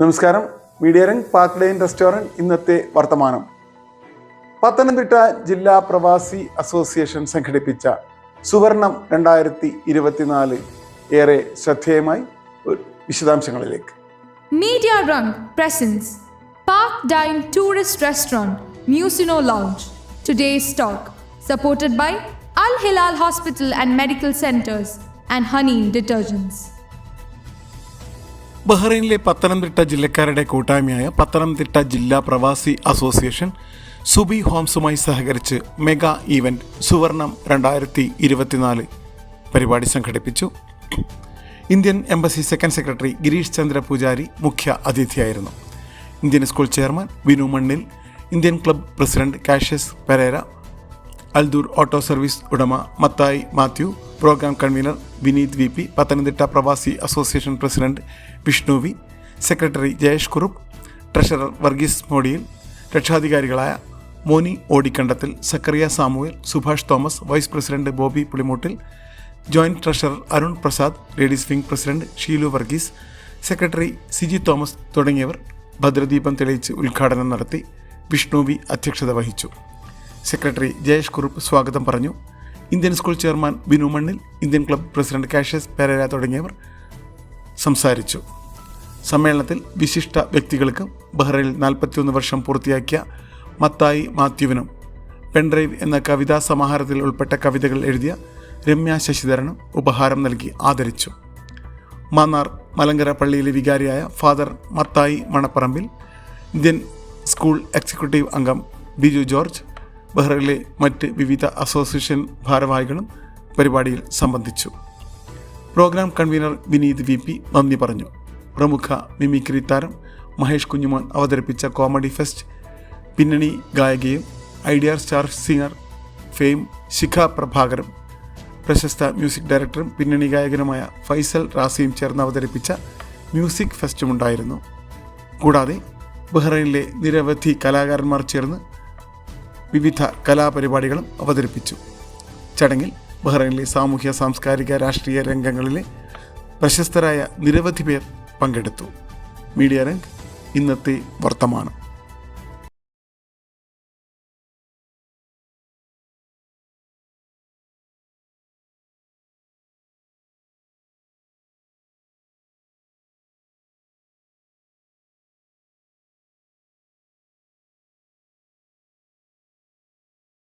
നമസ്കാരം. Media Rang park line restaurant ഇന്നത്തെ വർത്തമാനം. പത്തനംതിട്ട ജില്ലാ പ്രവാസി അസോസിയേഷൻ സംഘടിപ്പിച്ച സുവർണം രണ്ടായിരത്തി ഇരുപത്തിനാല് ഏറെ ശ്രദ്ധേയമായി വിശദാംശങ്ങളിലേക്ക്. Media rung presence park dine tourist restaurant മ്യൂസിനോ lounge. Today stock supported by Al Hilal hospital and medical centres and honey detergents ബഹ്റൈനിലെ Pathanamthitta ജില്ലക്കാരുടെ കൂട്ടായ്മയായ പത്തനംതിട്ട ജില്ലാ പ്രവാസി അസോസിയേഷൻ സുബി ഹോംസുമായി സഹകരിച്ച് മെഗാ ഈവന്റ് സുവർണം രണ്ടായിരത്തി ഇരുപത്തിനാല് പരിപാടി സംഘടിപ്പിച്ചു. Indian embassy second secretary Girish Chandra Pujari മുഖ്യ അതിഥിയായിരുന്നു. Indian school chairman Vinu Mannil Indian club president Cassius Pereira Aldur auto service ഉടമ Mathai Mathew programme convener Vineeth V P Pathanamthitta Pravasi association president Vishnu V secretary Jayesh Kurup treasurer Varghese മോഡിയിൽ രക്ഷാധികാരികളായ Moni Odikkandathil Zachariah Samuel Subhash Thomas vice president Bobby Pulimoottil joint treasurer Arun Prasad ladies wing president Sheelu Varghese secretary Siji Thomas തുടങ്ങിയവർ ഭദ്രദീപം തെളിയിച്ച് ഉദ്ഘാടനം നടത്തി Vishnu V അധ്യക്ഷത വഹിച്ചു. Secretary Jayesh Kurup സ്വാഗതം പറഞ്ഞു. Indian school chairman Binu Mannil Indian club president Cassius Pereira തുടങ്ങിയവർ സംസാരിച്ചു. സമ്മേളനത്തിൽ വിശിഷ്ട വ്യക്തികൾക്ക് ബഹ്റൈനിൽ നാൽപ്പത്തിയൊന്ന് വർഷം പൂർത്തിയാക്കിയ മത്തായി മാത്യുവിനും പെൺഡ്രൈവ് എന്ന കവിതാ സമാഹാരത്തിൽ ഉൾപ്പെട്ട കവിതകൾ എഴുതിയ രമ്യ ശശിധരനും ഉപഹാരം നൽകി ആദരിച്ചു. മാന്നാർ മലങ്കര പള്ളിയിലെ വികാരിയായ father Mathai Manaparambil Indian school executive അംഗം ബിജു ജോർജ് ബഹ്റൈനിലെ മറ്റ് വിവിധ അസോസിയേഷൻ ഭാരവാഹികളും പരിപാടിയിൽ സംബന്ധിച്ചു. Programme convener Vineeth V P നന്ദി പറഞ്ഞു. പ്രമുഖ മിമിക്രി താരം മഹേഷ് കുഞ്ഞുമോൻ അവതരിപ്പിച്ച കോമഡി ഫെസ്റ്റ് പിന്നണി ഗായികയും Idea Star Singer fame Shikha പ്രഭാകരും പ്രശസ്ത മ്യൂസിക് ഡയറക്ടറും പിന്നണി ഗായകനുമായ ഫൈസൽ റാസിയും ചേർന്ന് അവതരിപ്പിച്ച മ്യൂസിക് ഫെസ്റ്റുമുണ്ടായിരുന്നു. കൂടാതെ ബഹ്റൈനിലെ നിരവധി കലാകാരന്മാർ ചേർന്ന് വിവിധ കലാപരിപാടികളും അവതരിപ്പിച്ചു. ചടങ്ങിൽ ബഹ്റൈനിലെ സാമൂഹ്യ സാംസ്കാരിക രാഷ്ട്രീയ രംഗങ്ങളിലെ പ്രശസ്തരായ നിരവധി പേർ പങ്കെടുത്തു. മീഡിയ രംഗ് ഇന്നത്തെ വർത്തമാനം.